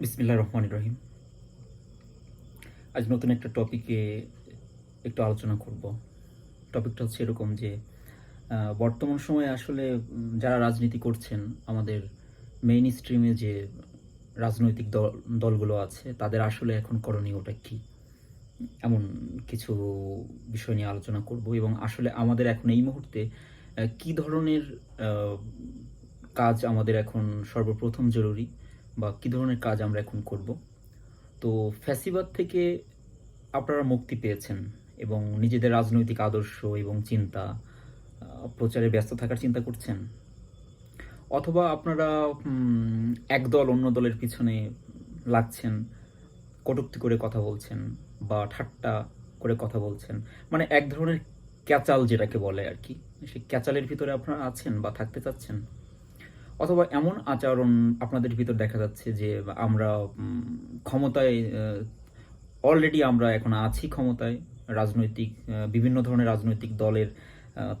বিসমিল্লাহ রহমান রহিম। আজ নতুন একটা টপিকে একটু আলোচনা করব। টপিকটা হচ্ছে এরকম যে বর্তমান সময়ে আসলে যারা রাজনীতি করছেন, আমাদের মেইন স্ট্রিমে যে রাজনৈতিক দল, দলগুলো আছে, তাদের আসলে এখন করণীয়টা কি? এমন কিছু বিষয় নিয়ে আলোচনা করব এবং আসলে আমাদের এখন এই মুহূর্তে কি ধরনের কাজ আমাদের এখন সর্বপ্রথম জরুরি? বা কি ধরনের কাজ আমরা এখন করব? তো ফ্যাসিবাদ থেকে আপনারা মুক্তি পেয়েছেন এবং নিজেদের রাজনৈতিক আদর্শ এবং চিন্তা প্রচারে ব্যস্ত থাকার চিন্তা করছেন? অথবা আপনারা এক দল অন্য দলের পিছনে লাগছেন, কটূক্তি করে কথা বলছেন বা ঠাট্টা করে কথা বলছেন? মানে এক ধরনের ক্যাচাল যেটাকে বলে আর কি। সেই ক্যাচালের ভিতরে আপনারা আছেন বা থাকতে চাচ্ছেন? অথবা এমন আচরণ আপনাদের ভিতর দেখা যাচ্ছে যে আমরা ক্ষমতায় অলরেডি আমরা এখন আছি ক্ষমতায়। রাজনৈতিক বিভিন্ন ধরনের রাজনৈতিক দলের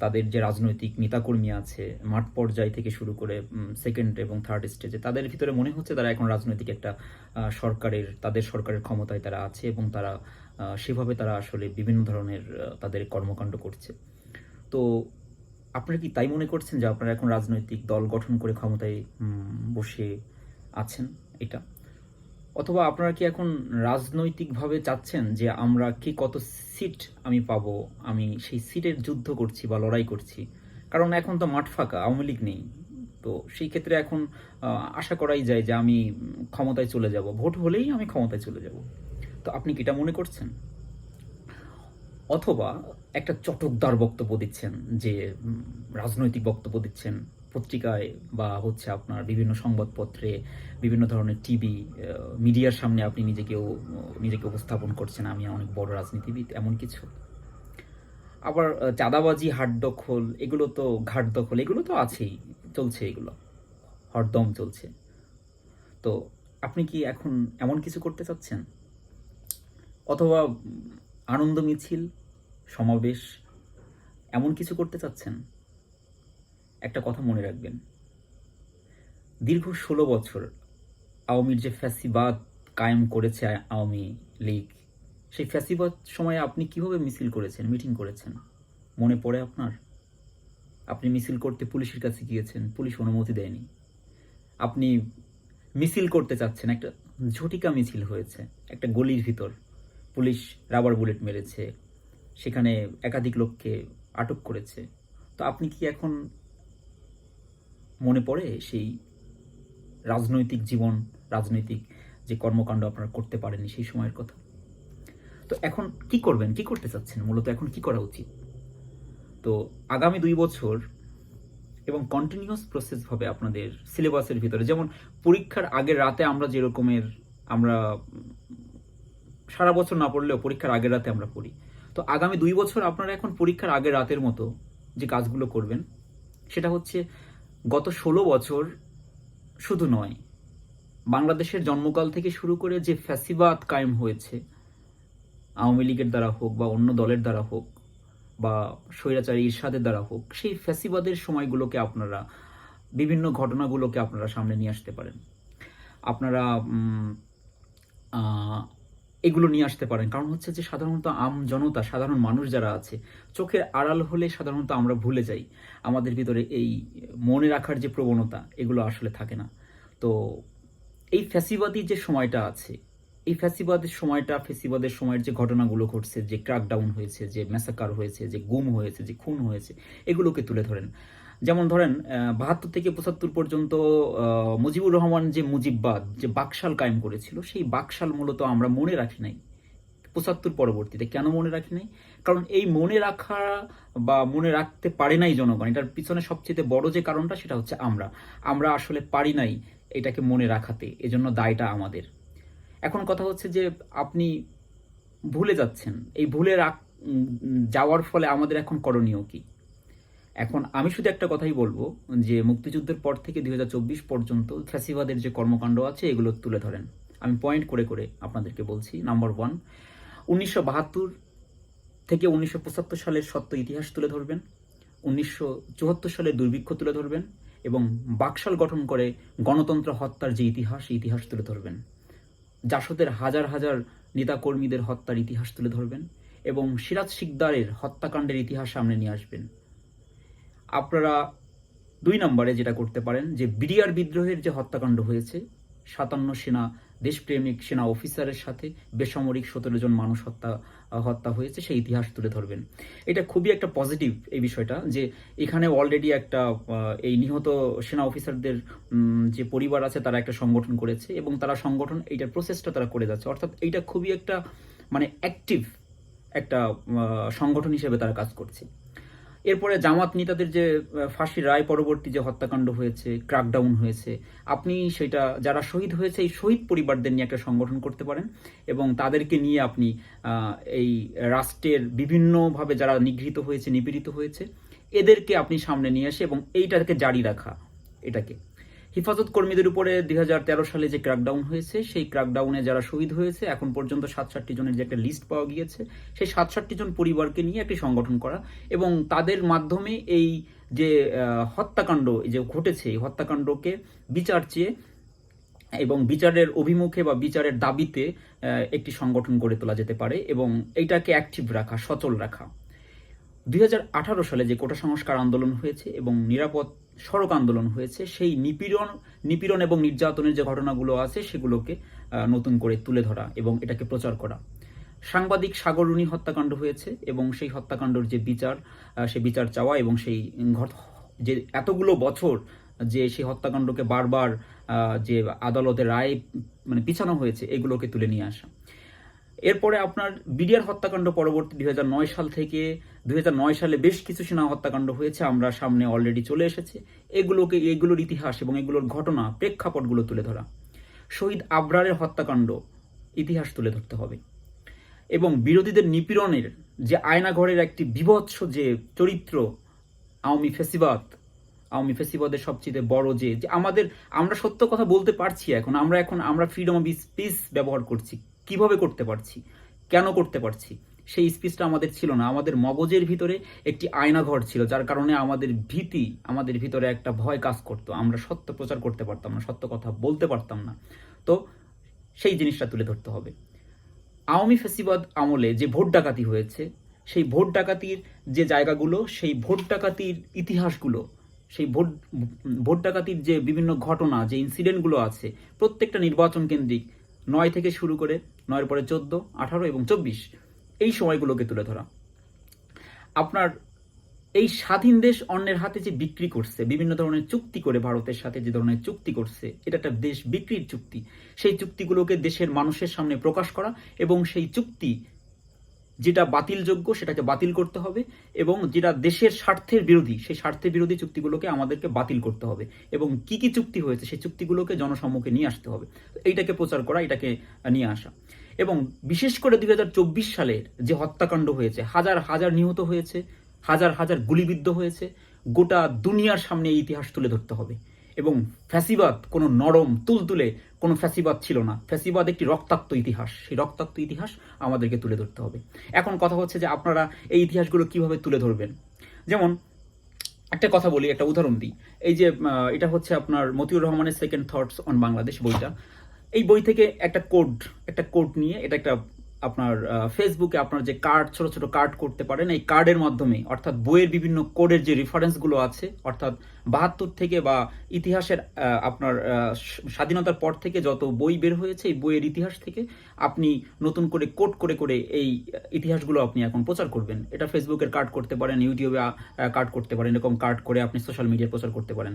তাদের যে রাজনৈতিক নেতাকর্মী আছে, মাঠ পর্যায় থেকে শুরু করে সেকেন্ড এবং থার্ড স্টেজে তাদের ভিতরে মনে হচ্ছে তারা এখন রাজনৈতিক একটা সরকারের, তাদের সরকারের ক্ষমতায় তারা আছে এবং তারা সেভাবে তারা আসলে বিভিন্ন ধরনের তাদের কর্মকাণ্ড করছে। তো আপনারা কি তাই মনে করছেন যে আপনারা এখন রাজনৈতিক দল গঠন করে ক্ষমতায় বসে আছেন এটা? অথবা আপনারা কি এখন রাজনৈতিকভাবে চাচ্ছেন যে আমরা কি কত সিট আমি পাব, আমি সেই সিটের যুদ্ধ করছি বা লড়াই করছি? কারণ এখন তো মাঠ ফাঁকা, আওয়ামী লীগ নেই। তো সেই ক্ষেত্রে এখন আশা করাই যায় যে আমি ক্ষমতায় চলে যাব। ভোট হলেই আমি ক্ষমতায় চলে যাব। তো আপনি কি এটা মনে করছেন? অথবা একটা চটকদার বক্তব্য দিচ্ছেন যে রাজনৈতিক বক্তব্য দিচ্ছেন পত্রিকায় বা হচ্ছে আপনার বিভিন্ন সংবাদপত্রে বিভিন্ন ধরনের টিভি মিডিয়ার সামনে আপনি নিজেকেও, নিজেকে উপস্থাপন করছেন। আমি অনেক বড় রাজনীতিবিদ, এমন কিছু। আবার চাঁদাবাজি, হাট দখল, এগুলো তো ঘাট দখল, এগুলো তো আছেই, চলছে এগুলো। হরদম চলছে। তো আপনি কি এখন এমন কিছু করতে চাচ্ছেন? অথবা আনন্দ মিছিল সমাবেশ এমন কিছু করতে চাচ্ছেন? একটা কথা মনে রাখবেন। দীর্ঘ ষোলো বছর আওয়ামীর যে ফ্যাসিবাদ কায়েম করেছে আওয়ামী লীগ, সেই ফ্যাসিবাদ সময়ে আপনি কীভাবে মিছিল করেছেন, মিটিং করেছেন? মনে পড়ে আপনার? আপনি মিছিল করতে পুলিশের কাছে গিয়েছেন, পুলিশ অনুমতি দেয়নি। আপনি মিছিল করতে চাচ্ছেন, একটা ঝটিকা মিছিল হয়েছে, একটা গলির ভিতর। পুলিশ রাবার বুলেট মেরেছে সেখানে একাধিক লোককে আটক করেছে। তো আপনি কি এখন মনে পড়ে সেই রাজনৈতিক জীবন, রাজনৈতিক যে কর্মকাণ্ড আপনারা করতে পারেননি সেই সময়ের কথা? তো এখন কি করবেন? কি করতে চাচ্ছেন? মূলত এখন কি করা উচিত? তো আগামী দুই বছর এবং কন্টিনিউয়াস প্রসেস হবে আপনাদের সিলেবাসের ভিতরে, যেমন পরীক্ষার আগের রাতে আমরা যেরকমের আমরা সারা বছর না পড়লেও পরীক্ষার আগের রাতে আমরা পড়ি। তো আগামী দুই বছর আপনারা এখন পরীক্ষার আগের রাতের মতো যে কাজগুলো করবেন, সেটা হচ্ছে গত ষোলো বছর শুধু নয়, বাংলাদেশের জন্মকাল থেকে শুরু করে যে ফ্যাসিবাদ কায়েম হয়েছে, আওয়ামী লীগের দ্বারা হোক বা অন্য দলের দ্বারা হোক বা স্বৈরাচারী ইরশাদের দ্বারা হোক, সেই ফ্যাসিবাদের সময়গুলোকে আপনারা, বিভিন্ন ঘটনাগুলোকে আপনারা সামনে নিয়ে আসতে পারেন। আপনারা এগুলো নিয়ে আসতে পারেন। কারণ হচ্ছে যে সাধারণত আম জনতা, সাধারণ মানুষ যারা আছে, চোখের আড়াল হলে সাধারণত আমরা ভুলে যাই। আমাদের ভিতরে এই মনে রাখার যে প্রবণতা, এগুলো আসলে থাকে না। তো এই ফ্যাসিবাদী যে সময়টা আছে, এই ফ্যাসিবাদের সময়টা, ফ্যাসিবাদের সময়ের যে ঘটনাগুলো ঘটছে, যে ক্র্যাকডাউন হয়েছে, যে ম্যাসাকার হয়েছে, যে গুম হয়েছে, যে খুন হয়েছে, এগুলোকে তুলে ধরেন। যেমন ধরেন বাহাত্তর থেকে পঁচাত্তর পর্যন্ত মুজিবুর রহমান যে মুজিববাদ, যে বাকশাল কায়েম করেছিল, সেই বাকশাল মূলত আমরা মনে রাখি নাই। পঁচাত্তর পরবর্তীতে কেন মনে রাখি নাই? কারণ এই মনে রাখা বা মনে রাখতে পারে নাই জনগণ, এটার পিছনে সবচেয়ে বড় যে কারণটা সেটা হচ্ছে আমরা। আমরা আসলে পারি নাই এটাকে মনে রাখাতে, এজন্য দায়টা আমাদের। এখন কথা হচ্ছে যে আপনি ভুলে যাচ্ছেন। এই ভুলে রাখ- যাওয়ার ফলে আমাদের এখন করণীয় কি? এখন আমি শুধু একটা কথাই বলব যে মুক্তিযুদ্ধের পর থেকে দুই হাজার চব্বিশ পর্যন্ত ফ্যাসিবাদের যে কর্মকাণ্ড আছে, এগুলো তুলে ধরেন। আমি পয়েন্ট করে করে আপনাদেরকে বলছি নাম্বার ওয়ান উনিশশো বাহাত্তর থেকে উনিশশো পঁচাত্তর সালের সত্য ইতিহাস তুলে ধরবেন, উনিশশো চুয়াত্তর সালের দুর্ভিক্ষ তুলে ধরবেন এবং বাকশাল গঠন করে গণতন্ত্র হত্যার যে ইতিহাস ইতিহাস তুলে ধরবেন। জাসদের হাজার হাজার নেতাকর্মীদের হত্যার ইতিহাস তুলে ধরবেন এবং সিরাজ শিকদারের হত্যাকাণ্ডের ইতিহাস সামনে নিয়ে আসবেন। আপনারা দুই নম্বরে যেটা করতে পারেন, যে বিডিআর বিদ্রোহের যে হত্যাকাণ্ড হয়েছে, সাতান্ন সেনা দেশপ্রেমিক সেনা অফিসারের সাথে বেসামরিক সতেরো জন মানুষ হত্যা হত্যা হয়েছে, সেই ইতিহাস তুলে ধরবেন। এটা খুবই একটা পজিটিভ এই বিষয়টা, যে এখানে অলরেডি একটা এই নিহত সেনা অফিসারদের যে পরিবার আছে, তারা একটা সংগঠন করেছে এবং তারা সংগঠন, এইটার প্রসেসটা তারা করে যাচ্ছে। অর্থাৎ এইটা খুবই একটা মানে অ্যাক্টিভ একটা সংগঠন হিসেবে তারা কাজ করছে। এরপরে জামাত নেতাদের যে ফাঁসির রায় পরবর্তী যে হত্যাকাণ্ড হয়েছে ক্রাকডাউন হয়েছে, আপনি সেটা, যারা শহীদ হয়েছে, এই শহীদ পরিবারদের নিয়ে একটা সংগঠন করতে পারেন এবং তাদেরকে নিয়ে আপনি এই রাষ্ট্রের বিভিন্নভাবে যারা নিগৃহীত হয়েছে, নিপীড়িত হয়েছে, এদেরকে আপনি সামনে নিয়ে আসে এবং এইটাকে জারি রাখা, এটাকে। হিফাজত কর্মীদের উপরে দুই হাজার তেরো সালে যে ক্র্যাকডাউন হয়েছে, সেই ক্র্যাকডাউনে যারা শহীদ হয়েছে, এখন পর্যন্ত সাতষট্টি জনের যে একটা লিস্ট পাওয়া গিয়েছে, সেই সাতষট্টি জন পরিবারকে নিয়ে একটি সংগঠন করা এবং তাদের মাধ্যমে এই যে হত্যাকাণ্ড যে ঘটেছে, এই হত্যাকাণ্ডকে বিচার চেয়ে এবং বিচারের অভিমুখে বা বিচারের দাবিতে একটি সংগঠন গড়ে তোলা যেতে পারে এবং এইটাকে অ্যাক্টিভ রাখা, সচল রাখা। দুই সালে যে কোটা সংস্কার আন্দোলন হয়েছে এবং নিরাপদ সড়ক আন্দোলন হয়েছে, সেই নিপীড়ন নিপীড়ন এবং নির্যাতনের যে ঘটনাগুলো আছে সেগুলোকে নতুন করে তুলে ধরা এবং এটাকে প্রচার করা। সাংবাদিক সাগররুনি হত্যাকাণ্ড হয়েছে এবং সেই হত্যাকাণ্ডের যে বিচার সে বিচার চাওয়া এবং সেই যে এতগুলো বছর যে সেই হত্যাকাণ্ডকে বারবার যে আদালতের রায় মানে পিছানো হয়েছে, এগুলোকে তুলে নিয়ে আসা। এরপরে আপনার বিডিআর হত্যাকাণ্ড পরবর্তী দুই হাজার নয় সাল থেকে দুই হাজার নয় সালে বেশ কিছু সেনা হত্যাকাণ্ড হয়েছে, আমরা সামনে অলরেডি চলে এসেছে। এগুলোকে, এগুলোর ইতিহাস এবং এগুলোর ঘটনা প্রেক্ষাপটগুলো তুলে ধরা। শহীদ আবরারের হত্যাকাণ্ড ইতিহাস তুলে ধরতে হবে। এবং বিরোধীদের নিপীড়নের যে আয়নাঘরের একটি বিভৎস যে চরিত্র, আওয়ামী ফেসিবাদ, আওয়ামী ফেসিবাদের সবচেয়ে বড় যে আমাদের, আমরা সত্য কথা বলতে পারছি এখন, আমরা এখন, আমরা ফ্রিডম অফ স্পিচ ব্যবহার করছি। কীভাবে করতে পারছি? কেন করতে পারছি? সেই স্পিচটা আমাদের ছিল না। আমাদের মগজের ভিতরে একটি আয়নাঘর ছিল, যার কারণে আমাদের ভীতি, আমাদের ভিতরে একটা ভয় কাজ করতো। আমরা সত্য প্রচার করতে পারতাম না, সত্য কথা বলতে পারতাম না। তো সেই জিনিসটা তুলে ধরতে হবে। আওয়ামী ফেসিবাদ আমলে যে ভোট ডাকাতি হয়েছে, সেই ভোট ডাকাতির যে জায়গাগুলো, সেই ভোট ডাকাতির ইতিহাসগুলো, সেই ভোট ভোট ডাকাতির যে বিভিন্ন ঘটনা, যে ইনসিডেন্টগুলো আছে, প্রত্যেকটা নির্বাচন কেন্দ্রিক নয় থেকে শুরু করে নয়ের পরে চোদ্দ, আঠারো এবং চব্বিশ, এই সময়গুলোকে তুলে ধরা। আপনার এই স্বাধীন দেশ অন্যের হাতে যে বিক্রি করছে, বিভিন্ন ধরনের চুক্তি করে ভারতের সাথে যে ধরনের চুক্তি করছে, এটা একটা দেশ বিক্রির চুক্তি। সেই চুক্তিগুলোকে দেশের মানুষের সামনে প্রকাশ করা এবং সেই চুক্তি যেটা বাতিলযোগ্য সেটাকে বাতিল করতে হবে এবং যেটা দেশের স্বার্থের বিরোধী, সেই স্বার্থের বিরোধী চুক্তিগুলোকে আমাদেরকে বাতিল করতে হবে এবং কি কি চুক্তি হয়েছে সেই চুক্তিগুলোকে জনসম্মুখে নিয়ে আসতে হবে। এইটাকে প্রচার করা, এটাকে নিয়ে আসা। এবং বিশেষ করে দুই হাজার চব্বিশ সালের যে হত্যাকাণ্ড হয়েছে, হাজার হাজার নিহত হয়েছে, হাজার হাজার গুলিবিদ্ধ হয়েছে, গোটা দুনিয়ার সামনে ইতিহাস তুলে ধরতে হবে। এবং ফ্যাসিবাদ কোনো নরম তুলতুলে কোনো ফ্যাসিবাদ ছিল না। ফ্যাসিবাদ একটি রক্তাক্ত ইতিহাস। সেই রক্তাক্ত ইতিহাস আমাদেরকে তুলে ধরতে হবে। এখন কথা হচ্ছে যে আপনারা এই ইতিহাসগুলো কীভাবে তুলে ধরবেন? যেমন, একটা কথা বলি, একটা উদাহরণ দিই। এই যে এটা হচ্ছে আপনার মতিউর রহমানের সেকেন্ড থটস অন বাংলাদেশ বইটা। এই বই থেকে একটা কোড একটা কোড নিয়ে এটা একটা আপনার ফেসবুকে আপনার যে কার্ড ছোট ছোট কার্ড করতে পারেন, এই কার্ডের মাধ্যমে, অর্থাৎ বইয়ের বিভিন্ন কোডের যে রেফারেন্সগুলো আছে, অর্থাৎ বাহাত্তর থেকে বা ইতিহাসের আপনার স্বাধীনতার পর থেকে যত বই বের হয়েছে, এই বইয়ের ইতিহাস থেকে আপনি নতুন করে কোড করে করে এই ইতিহাসগুলো আপনি এখন প্রচার করবেন। এটা ফেসবুকের কার্ড করতে পারেন ইউটিউবে কার্ড করতে পারেন, এরকম কার্ড করে আপনি সোশ্যাল মিডিয়ায় প্রচার করতে পারেন।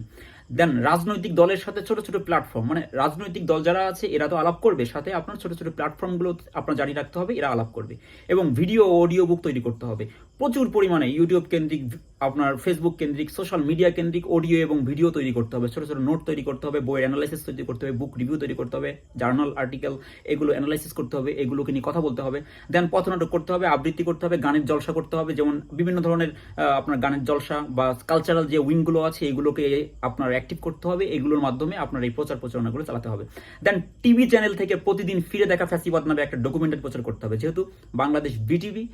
দেন রাজনৈতিক দলের সাথে ছোট ছোট প্ল্যাটফর্ম মানে রাজনৈতিক দল যারা আছে, এরা তো আলাপ করবে, সাথে আপনার ছোট ছোট প্ল্যাটফর্মগুলো আপনার জারি রাখতে হবে এরা আলাপ করবে। এবং ভিডিও অডিও বুক তৈরি করতে হবে। প্রচুর পরিমাণে ইউটিউব কেন্দ্রিক, আপনার ফেসবুক কেন্দ্রিক সোশ্যাল মিডিয়া কেন্দ্রিক অডিও এবং ভিডিও তৈরি করতে হবে। ছোট ছোট নোট তৈরি করতে হবে, বইয়ের অ্যানালাইসিস তৈরি করতে হবে বুক রিভিউ তৈরি করতে হবে জার্নাল আর্টিকেল এগুলো অ্যানালাইসিস করতে হবে, এগুলোকে নিয়ে কথা বলতে হবে। দেন পথনাটক করতে হবে, আবৃত্তি করতে হবে, গানের জলসা করতে হবে, যেমন বিভিন্ন ধরনের আপনার গানের জলসা বা কালচারাল যে উইংগুলো আছে, এগুলোকে আপনার অ্যাক্টিভ করতে হবে, এগুলোর মাধ্যমে আপনার এই প্রচার প্রচারণাগুলো চালাতে হবে। দেন টিভি চ্যানেল থেকে প্রতিদিন ফিরে দেখা ফ্যাসিবাদ নামে একটা ডকুমেন্টারি প্রচার করতে হবে, যেহেতু বাংলাদেশ বিটিভি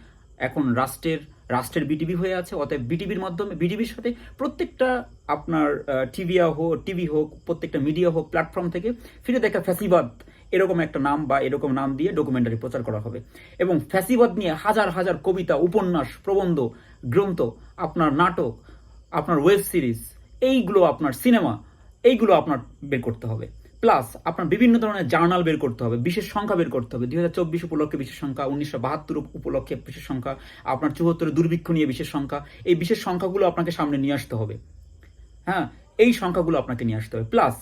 এখন রাষ্ট্রের রাষ্ট্রের বিটিভি হয়ে আছে, অতএব বিটিভির মাধ্যমে বিটিভির সাথে প্রত্যেকটা আপনার টিভিয়া হোক টিভি হোক, প্রত্যেকটা মিডিয়া হোক প্ল্যাটফর্ম থেকে ফিরে দেখা ফ্যাসিবাদ, এরকম একটা নাম বা এরকম নাম দিয়ে ডকুমেন্টারি প্রচার করা হবে। এবং ফ্যাসিবাদ নিয়ে হাজার হাজার কবিতা, উপন্যাস, প্রবন্ধ, গ্রন্থ, আপনার নাটক, আপনার ওয়েব সিরিজ এইগুলো আপনার সিনেমা এইগুলো আপনার বের করতে হবে। প্লাস আপনার বিভিন্ন ধরনের জার্নাল বের করতে হবে, বিশেষ সংখ্যা বের করতে হবে। দুই হাজার চব্বিশ উপলক্ষে বিশেষ সংখ্যা, উনিশশো বাহাত্তর উপলক্ষে বিশেষ সংখ্যা, আপনার চুয়াত্তরে দুর্ভিক্ষ নিয়ে বিশেষ সংখ্যা, এই বিশেষ সংখ্যাগুলো আপনাকে সামনে নিয়ে আসতে হবে। হ্যাঁ এই সংখ্যাগুলো আপনাকে নিয়ে আসতে হবে। প্লাস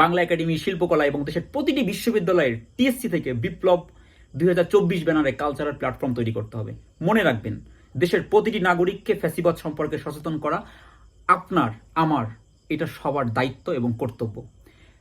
বাংলা একাডেমি, শিল্পকলা এবং দেশের প্রতিটি বিশ্ববিদ্যালয়ের টিএসসি থেকে বিপ্লব দুই হাজার চব্বিশ ব্যানারে কালচারাল প্ল্যাটফর্ম তৈরি করতে হবে। মনে রাখবেন, দেশের প্রতিটি নাগরিককে ফ্যাসিবাদ সম্পর্কে সচেতন করা আপনার, আমার, এটা সবার দায়িত্ব এবং কর্তব্য।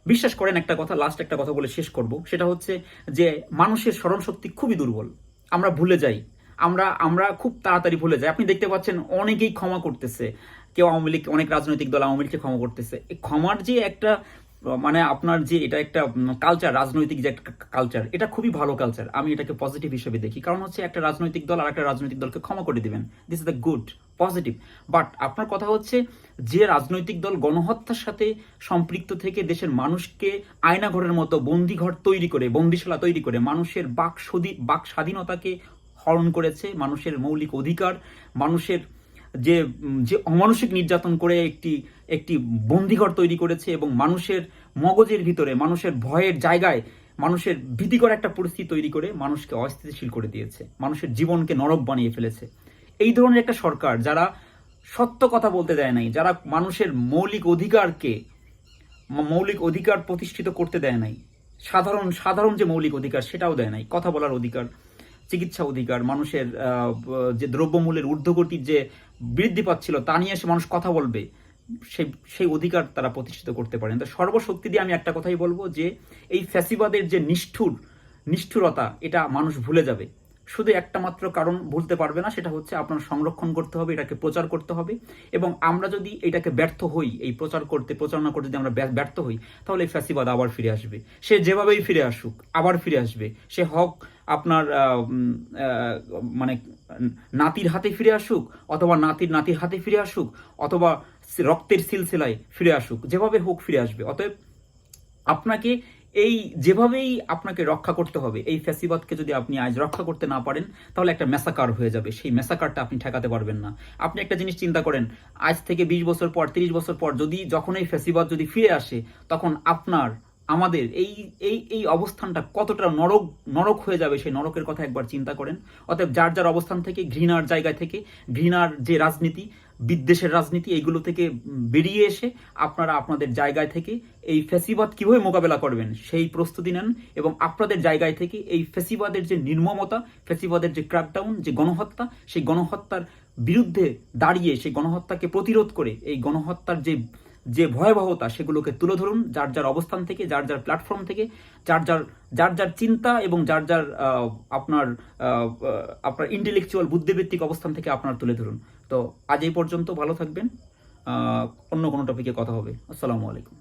বিশ্বাস করেন একটা কথা লাস্ট একটা কথা বলে শেষ করব। সেটা হচ্ছে যে মানুষের স্মরণ শক্তি খুবই দুর্বল। আমরা ভুলে যাই। আমরা আমরা খুব তাড়াতাড়ি ভুলে যাই। আপনি দেখতে পাচ্ছেন অনেকেই ক্ষমা করতেছে। কেউ আওয়ামী লীগ, অনেক রাজনৈতিক দল আওয়ামী লীগকে ক্ষমা করতেছে। ক্ষমার যে একটা মানে আপনার যে এটা একটা কালচার রাজনৈতিক যে একটা কালচার এটা খুবই ভালো কালচার আমি এটাকে পজিটিভ হিসেবে দেখি। কারণ হচ্ছে একটা রাজনৈতিক দল আর একটা রাজনৈতিক দলকে ক্ষমা করে দিবেন। This is the good positive but আপনার কথা হচ্ছে যে রাজনৈতিক দল গণহত্যার সাথে সম্পৃক্ত থেকে দেশের মানুষকে আয়নাঘরের মতো বন্দিঘর তৈরি করে, বন্দিশালা তৈরি করে, মানুষের বাক বাক স্বাধীনতাকে হরণ করেছে, মানুষের মৌলিক অধিকার, মানুষের যে যে অমানসিক নির্যাতন করে একটি একটি বন্দিঘর তৈরি করেছে এবং মানুষের মগজের ভিতরে, মানুষের ভয়ের জায়গায়, মানুষের ভীতিকর একটা পরিস্থিতি তৈরি করে মানুষকে অস্থিতিশীল করে দিয়েছে, মানুষের জীবনকে নরক বানিয়ে ফেলেছে। এই ধরনের একটা সরকার যারা সত্য কথা বলতে দেয় নাই, যারা মানুষের মৌলিক অধিকারকে মৌলিক অধিকার প্রতিষ্ঠিত করতে দেয় নাই, সাধারণ সাধারণ যে মৌলিক অধিকার সেটাও দেয় নাই, কথা বলার অধিকার চিকিৎসা অধিকার, মানুষের যে দ্রব্যমূল্যের ঊর্ধ্বগতির যে বৃদ্ধি পাচ্ছিল, তা নিয়ে এসে মানুষ কথা বলবে, সেই সেই অধিকার তারা প্রতিষ্ঠিত করতে পারেন। তো সর্বশক্তি দিয়ে আমি একটা কথাই বলব যে, এই ফ্যাসিবাদের যে নিষ্ঠুর, নিষ্ঠুরতা, এটা মানুষ ভুলে যাবে। শুধু একটা মাত্র কারণ ভুলতে পারবে না, সেটা হচ্ছে আপনার সংরক্ষণ করতে হবে, এটাকে প্রচার করতে হবে। এবং আমরা যদি এটাকে ব্যর্থ হই, এই প্রচার করতে প্রচারণা করতে যদি আমরা ব্যর্থ হই, তাহলে এই ফ্যাসিবাদ আবার ফিরে আসবে। সে যেভাবেই ফিরে আসুক, আবার ফিরে আসবে। সে হক আপনার মানে নাতির হাতে ফিরে আসুক, অথবা নাতির নাতির হাতে ফিরে আসুক, অথবা রক্তের সিলসিলায় ফিরে আসুক, যেভাবে হোক ফিরে আসবে। অতএব আপনাকে এই যেভাবেই আপনাকে রক্ষা করতে হবে, এই ফ্যাসিবাদকে যদি আপনি আজ রক্ষা করতে না পারেন, তাহলে একটা মেসাকার হয়ে যাবে। সেই মেসাকারটা আপনি ঠেকাতে পারবেন না। আপনি একটা জিনিস চিন্তা করেন, আজ থেকে বিশ বছর পর, তিরিশ বছর পর যদি যখন এই ফ্যাসিবাদ যদি ফিরে আসে, তখন আপনার, আমাদের এই এই এই অবস্থানটা কতটা নরক নরক হয়ে যাবে সেই নরকের কথা একবার চিন্তা করেন। অতএব যার যার অবস্থান থেকে, ঘৃণার জায়গা থেকে, ঘৃণার যে রাজনীতি বিদ্বেষের রাজনীতি এইগুলো থেকে বেরিয়ে এসে আপনারা আপনাদের জায়গায় থেকে এই ফেসিবাদ কীভাবে মোকাবেলা করবেন সেই প্রস্তুতি নেন এবং আপনাদের জায়গায় থেকে এই ফেসিবাদের যে নির্মমতা ফেসিবাদের যে ক্র্যাকডাউন যে গণহত্যা, সেই গণহত্যার বিরুদ্ধে দাঁড়িয়ে, সেই গণহত্যাকে প্রতিরোধ করে, এই গণহত্যার যে যে ভয়াবহতা সেগুলোকে তুলে ধরুন, যার যার অবস্থান থেকে, যার যার প্ল্যাটফর্ম থেকে, যার যার যার যার চিন্তা এবং যার যার আপনার আপনার ইন্টেলেকচুয়াল বুদ্ধিভিত্তিক অবস্থান থেকে আপনার তুলে ধরুন। তো আজ এই পর্যন্ত ভালো থাকবেন। অন্য কোনো টপিকে কথা হবে। আসসালামু আলাইকুম।